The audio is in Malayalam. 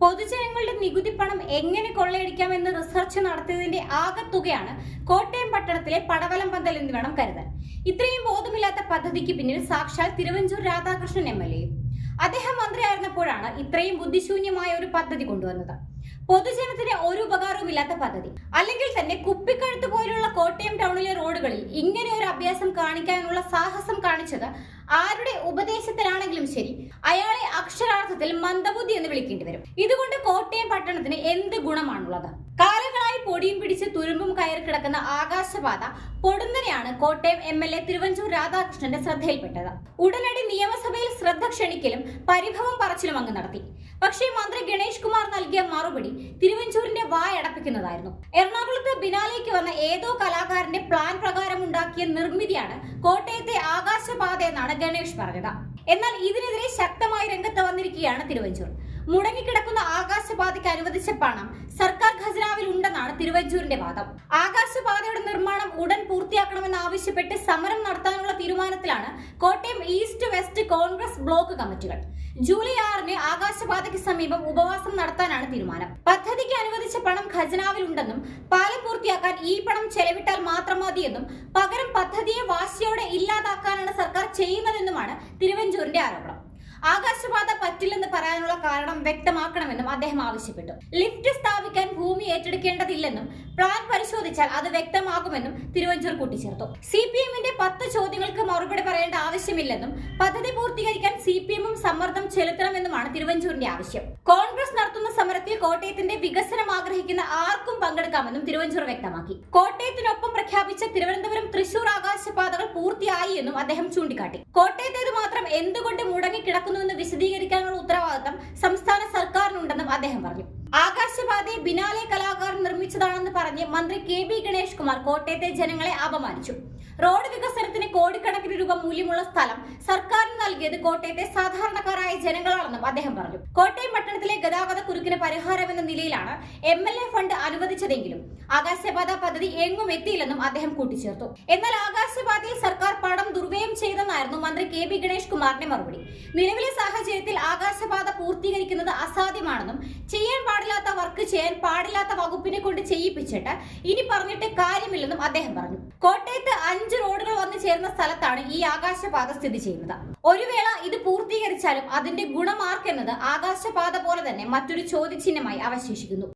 പൊതുജനങ്ങളുടെ നികുതി പണം എങ്ങനെ കൊള്ളയടിക്കാമെന്ന് റിസർച്ച് നടത്തിയതിന്റെ ആകത്തുകയാണ് കോട്ടയം പട്ടണത്തിലെ പടവലം പന്തൽ എന്ന് വേണം കരുതാൻ. ഇത്രയും ബോധമില്ലാത്ത പദ്ധതിക്ക് പിന്നിൽ സാക്ഷാൽ തിരുവഞ്ചൂർ രാധാകൃഷ്ണൻ എം എൽ അദ്ദേഹം മന്ത്രിയായിരുന്നപ്പോഴാണ് ഇത്രയും ബുദ്ധിശൂന്യമായ ഒരു പദ്ധതി കൊണ്ടുവന്നത്. പൊതുജനത്തിന് ഒരു ഉപകാരവുമില്ലാത്ത പദ്ധതി. അല്ലെങ്കിൽ തന്നെ കുപ്പിക്കഴുത്ത് പോലുള്ള കോട്ടയം ടൗണിലെ റോഡുകളിൽ ഇങ്ങനെ ഒരു അഭ്യാസം കാണിക്കാനുള്ള സാഹസം കാണിച്ചത് ആരുടെ ഉപദേശത്തിലാണെങ്കിലും ശരി അയാളെ അക്ഷരാർത്ഥത്തിൽ മന്ദബുദ്ധി എന്ന് വിളിക്കേണ്ടി വരും. ഇതുകൊണ്ട് കോട്ടയം പട്ടണത്തിന് എന്ത് ഗുണമാണുള്ളത്? കാലങ്ങളായി പൊടിയും പിടിച്ച് തുരുമ്പും കയറി കിടക്കുന്ന ആകാശപാത പൊടുന്നനെയാണ് Kottayam M L A Thiruvanchoor രാധാകൃഷ്ണന്റെ ശ്രദ്ധയിൽപ്പെട്ടത്. ഉടനടി നിയമസഭയിൽ ശ്രദ്ധ ക്ഷണിക്കലും പരിഭവം പറച്ചിലും അങ്ങ് നടത്തി. പക്ഷേ മന്ത്രി ഗണേഷ് കുമാർ നൽകിയ മറുപടി തിരുവഞ്ചൂരിന്റെ വായടപ്പിക്കുന്നതായിരുന്നു എറണാകുളത്ത് ബിനാലേക്ക് വന്ന ഏതോ കലാകാരന്റെ പ്ലാൻ പ്രകാരം ഉണ്ടാക്കിയ നിർമ്മിതിയാണ് കോട്ടയത്തെ ആകാശപാത എന്നാണ് ഗണേഷ് പറഞ്ഞത്. എന്നാൽ ഇതിനെതിരെ ശക്തമായി വന്നിരിക്കുകയാണ് തിരുവഞ്ചൂർ. മുടങ്ങിക്കിടക്കുന്ന ആകാശപാതയ്ക്ക് അനുവദിച്ച പണം സർക്കാർ ഖജനാവിൽ ഉണ്ടെന്നാണ് തിരുവഞ്ചൂരിന്റെ വാദം. ആകാശപാതയുടെ നിർമ്മാണം ഉടൻ പൂർത്തിയാക്കണമെന്ന് ആവശ്യപ്പെട്ട് സമരം നടത്താനുള്ള തീരുമാനത്തിലാണ് Kottayam east west Congress block കമ്മിറ്റികൾ. ജൂലൈ ആറിന് ആകാശപാതയ്ക്ക് സമീപം ഉപവാസം നടത്താനാണ് തീരുമാനം. പദ്ധതിക്ക് അനുവദിച്ച പണം ഖജനാവിൽ ഉണ്ടെന്നും പാലം പൂർത്തിയാക്കാൻ ഈ പണം ചെലവിട്ടാൽ മാത്രം മതിയെന്നും പകരം പദ്ധതിയെ വാശിയോടെ ഇല്ലാതാക്കാനാണ് സർക്കാർ ചെയ്യുന്നതെന്നുമാണ് തിരുവഞ്ചൂരിന്റെ ആരോപണം. ആകാശപാത പറ്റില്ലെന്ന് പറയാനുള്ള കാരണം വ്യക്തമാക്കണമെന്നും അദ്ദേഹം ആവശ്യപ്പെട്ടു. ലിഫ്റ്റ് സ്ഥാപിക്കാൻ ഭൂമി ഏറ്റെടുക്കേണ്ടതില്ലെന്നും പ്ലാൻ പരിശോധിച്ചാൽ അത് വ്യക്തമാകുമെന്നും തിരുവഞ്ചൂർ കൂട്ടിച്ചേർത്തു. സി പി എമ്മിന്റെ പത്ത് ചോദ്യങ്ങൾക്ക് മറുപടി പറയേണ്ട ആവശ്യമില്ലെന്നും പദ്ധതി പൂർത്തീകരിക്കാൻ സി പി എമ്മും സമ്മർദ്ദം ചെലുത്തണമെന്നുമാണ് തിരുവഞ്ചൂരിന്റെ ആവശ്യം. കോൺഗ്രസ് സമരത്തിൽ കോട്ടയത്തിന്റെ വികസനം ആഗ്രഹിക്കുന്ന ആർക്കും പങ്കെടുക്കാമെന്നും തിരുവഞ്ചൂർ വ്യക്തമാക്കി. കോട്ടയത്തിനൊപ്പം പ്രഖ്യാപിച്ച തിരുവനന്തപുരം തൃശൂർ ആകാശപാതകൾ പൂർത്തിയായി എന്നും അദ്ദേഹം ചൂണ്ടിക്കാട്ടി. കോട്ടയത്തേത് മാത്രം എന്തുകൊണ്ട് മുടങ്ങിക്കിടക്കുന്നുവെന്ന് വിശദീകരിക്കാനുള്ള ഉത്തരവാദിത്തം സംസ്ഥാന സർക്കാരിനുണ്ടെന്നും അദ്ദേഹം പറഞ്ഞു. ആകാശപാതയെ ബിനാലെ കലാകാരൻ നിർമ്മിച്ചതാണെന്ന് പറഞ്ഞ് മന്ത്രി കെ ബി ഗണേഷ് കുമാർ കോട്ടയത്തെ ജനങ്ങളെ അപമാനിച്ചു. റോഡ് വികസനത്തിന് കോടിക്കണക്കിന് രൂപ മൂല്യമുള്ള സ്ഥലം സർക്കാരിന് നൽകിയത് കോട്ടയത്തെ സാധാരണക്കാരായ ജനങ്ങളാണെന്നും അദ്ദേഹം പറഞ്ഞു. കോട്ടയം പട്ടണത്തിലെ ഗതാഗത കുരുക്കിന് പരിഹാരമെന്ന നിലയിലാണ് എം എൽ എ ഫണ്ട് അനുവദിച്ചതെങ്കിലും ആകാശപാത പദ്ധതി എങ്ങും എത്തിയില്ലെന്നും അദ്ദേഹം കൂട്ടിച്ചേർത്തു. എന്നാൽ ആകാശപാതയിൽ സർക്കാർ പണം ദുർവ്യയം ചെയ്തെന്നായിരുന്നു മന്ത്രി കെ ബി ഗണേഷ് കുമാറിന്റെ മറുപടി. നിലവിലെ സാഹചര്യത്തിൽ ആകാശപാത പൂർത്തീകരിക്കുന്നത് അസാധ്യമാണെന്നും ചെയ്യാൻ പാടില്ലാത്ത വർക്ക് ചെയ്യാൻ പാടില്ലാത്ത വകുപ്പിനെ കൊണ്ട് ചെയ്യിപ്പിച്ചിട്ട് ഇനി പറഞ്ഞിട്ട് കാര്യമില്ലെന്നും അദ്ദേഹം പറഞ്ഞു. കോട്ടയത്ത് അഞ്ച് റോഡുകൾ വന്നു ചേർന്ന സ്ഥലത്താണ് ഈ ആകാശപാത സ്ഥിതി ചെയ്യുന്നത്. ഒരു വേള ഇത് പൂർത്തീകരിച്ചാലും അതിന്റെ ഗുണമാർക്കെന്നത് ആകാശപാത പോലെ തന്നെ മറ്റൊരു ചോദ്യചിഹ്നമായി അവശേഷിക്കുന്നു.